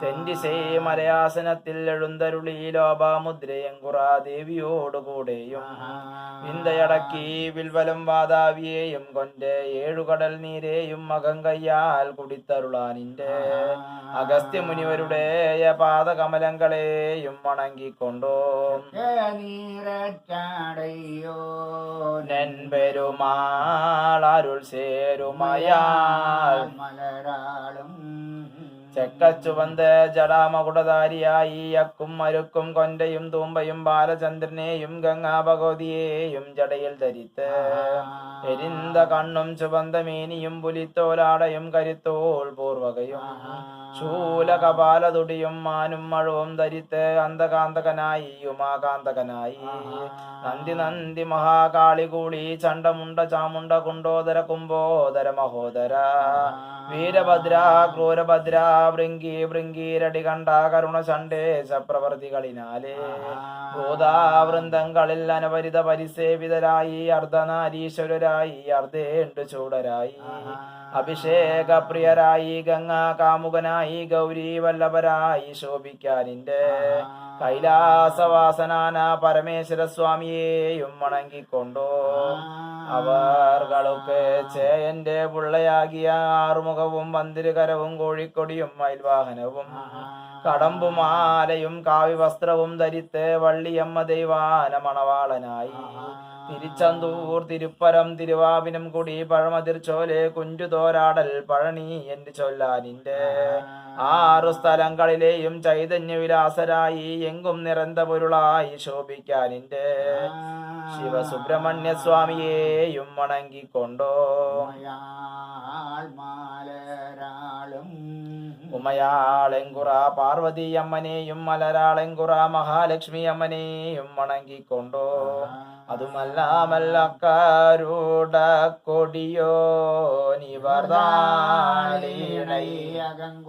തെന്റിസേ മലയാസനത്തിൽ എഴുന്തരുളി ലോപാമുദ്രയങ്കുറ ദേവിയോടുകൂടെയും വിന്തയടക്കി വിൽവലം വാതാവിയെയും കൊണ്ട് ഏഴുകടൽ നീരേയും മകം കയ്യാൽ കുടിത്തരുളാനിന്റെ അഗസ്ത്യമുനിവരുടെ പാദകമലങ്ങളെയും വണങ്ങിക്കൊണ്ടോ. നീരച്ചാടയ്യോ നെൻ പെരുമാൾ അരുൾ സേരുമയാൾ. മലരാളും ചെക്കച്ചുവന്ത് ജടാമകുടധാരിയായി അക്കും മരുക്കും കൊന്റയും തൂമ്പയും ബാലചന്ദ്രനെയും ഗംഗാഭഗവതിയെയും ജടയിൽ ധരിത്ത് എരിന്ത കണ്ണും ചുവന്ത മേനിയും പുലിത്തോലാടയും കരുത്തോൾ പൂർവകയും ശൂല കപാലതുടിയും മാനും മഴവും ധരിത്ത് അന്തകാന്തകനായി ഉമാകാന്തകനായി നന്ദി നന്ദി മഹാകാളി കൂളി ചണ്ടമുണ്ട ചാമുണ്ട കുണ്ടോദര കുംഭോദര മഹോദര വീരഭദ്ര ക്രൂരഭദ്ര ഭൃങ്കി വൃങ്കീരടി കണ്ട കരുണ സണ്ടേശ പ്രവർത്തികളിനാലേ ഭൂതാവൃന്ദങ്ങളിൽ അനവരിത പരിസേവിതരായി അർദ്ധനാരീശ്വരരായി അർദ്ധേണ്ടു ചൂടരായി. അഭിഷേക പ്രിയരായി ഗംഗാ കാമുകനായി ഗൗരി വല്ലഭരായി ശോഭിക്കാനിന്റെ കൈലാസവാസനാന പരമേശ്വര സ്വാമിയെയും വണങ്ങിക്കൊണ്ടോ അവർകളുക്ക് ചേയന്റെ പുള്ളയാകിയ ആറുമുഖവും പന്തിരുകരവും കോഴിക്കൊടിയും മയിൽവാഹനവും കടമ്പുമാലയും കാവ്യവസ്ത്രവും ധരിത്ത് വള്ളിയമ്മ ദൈവാന മണവാളനായി തിരിച്ചന്തൂർ തിരുപ്പരം തിരുവാവിനും കുടി പഴമതിർച്ചോലെ കുഞ്ചുതോരാടൽ പഴനി എന്റെ ചൊല്ലാനിന്റെ ആറു സ്ഥലങ്ങളിലെയും ചൈതന്യവിലാസരായി എങ്കും നിറந்த പൊരുളായി ശോഭിക്കാനിന്റെ ശിവസുബ്രഹ്മണ്യ സ്വാമിയെയും വണങ്ങിക്കൊണ്ടോ? ഉമയാളെങ്കുറ പാർവതി അമ്മനെയും മലരാളെങ്കുറ മഹാലക്ഷ്മി അമ്മനെയും വണങ്ങിക്കൊണ്ടോ അതുമല്ലാമല്ലക്കാരൂട കൊടിയോ നിവർദാളിണൈ അകങ്ക